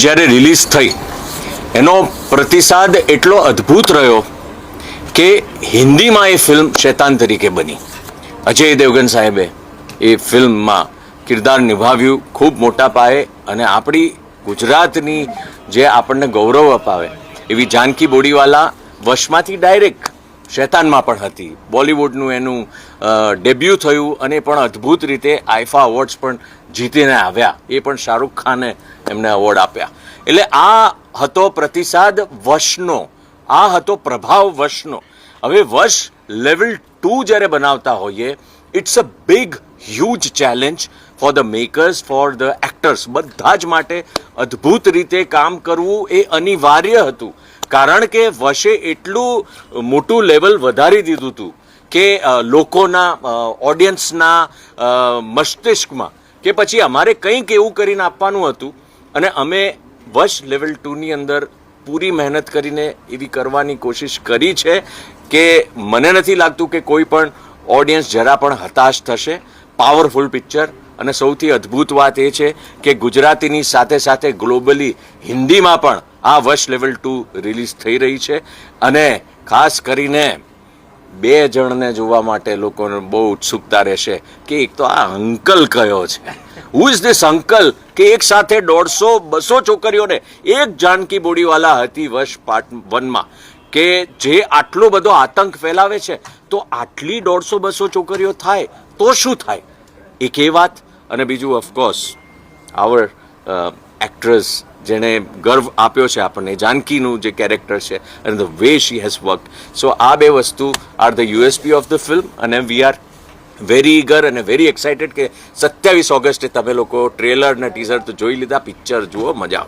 જ્યારે રિલીઝ થઈ, એનો પ્રતિસાદ એટલો અદ્ભુત રહ્યો કે હિન્દીમાં એ ફિલ્મ શેતાન તરીકે બની. અજય દેવગન સાહેબે એ ફિલ્મમાં કિરદાર નિભાવ્યું ખૂબ મોટા પાયે અને આપણી ગુજરાતની જે આપણને ગૌરવ અપાવે, એવી જાનકી બોડીવાલા વશમાંથી ડાયરેક્ટ શેતાનમાં પણ હતી. બોલિવૂડનું એનું ડેબ્યુ થયું અને પણ અદ્ભુત રીતે આઈફા અવોર્ડ્સ પણ જીતીને આવ્યા. એ પણ શાહરૂખ ખાને એમને એવોર્ડ આપ્યા. એટલે આ હતો પ્રતિસાદ વશનો. આ હતો પ્રભાવ વશનો. હવે વશ લેવલ ટુ જ્યારે બનાવતા હોઈએ it's a big huge challenge for the makers for the actors બધા જ માટે અદ્ભુત રીતે કામ કરવું એ અનિવાર્ય હતું. કારણ કે વશે એટલું મોટું લેવલ વધારી દીધું હતું કે લોકોના ઓડિયન્સના મસ્તિષ્કમાં કે પછી અમારે કંઈક એવું કરીને આપવાનું હતું અને અમે વશ લેવલ ટુની અંદર પૂરી મહેનત કરીને એવી કરવાની કોશિશ કરી છે કે મને નથી લાગતું કે કોઈ પણ ઓડિયન્સ જરા પણ હતાશ થશે. પાવરફુલ પિક્ચર અને સૌથી અદ્ભુત વાત એ છે કે ગુજરાતીની સાથે સાથે ગ્લોબલી હિન્દીમાં પણ આ વશ લેવલ ટુ રિલીઝ થઈ રહી છે. અને ખાસ કરીને બે જણને જોવા માટે લોકોને બહુ ઉત્સુકતા રહેશે કે એક તો આ અંકલ કયો છે? હુ ઇઝ ધીસ અંકલ કે એક સાથે દોઢસો, બસો છોકરીઓને એક જાનકી બોડીવાલા હતી વર્ષ પાર્ટ વનમાં. કે જે આટલો બધો આતંક ફેલાવે છે, તો આટલી દોઢસો, બસો છોકરીઓ થાય તો શું થાય? એક એ વાત, અને બીજું ઓફકોર્સ આવર એક્ટ્રેસ જેણે ગર્વ આપ્યો છે આપણને, જાનકીનું જે કેરેક્ટર છે અને the way she has work so આ બે વસ્તુ are the USP of the film અને વી આર વેરી ઈગર અને વેરી એક્સાઇટેડ કે સત્યાવીસ ઓગસ્ટે તમે લોકો ટ્રેલર અને ટીઝર તો જોઈ લીધા પિક્ચર જુઓ, મજા આવશે.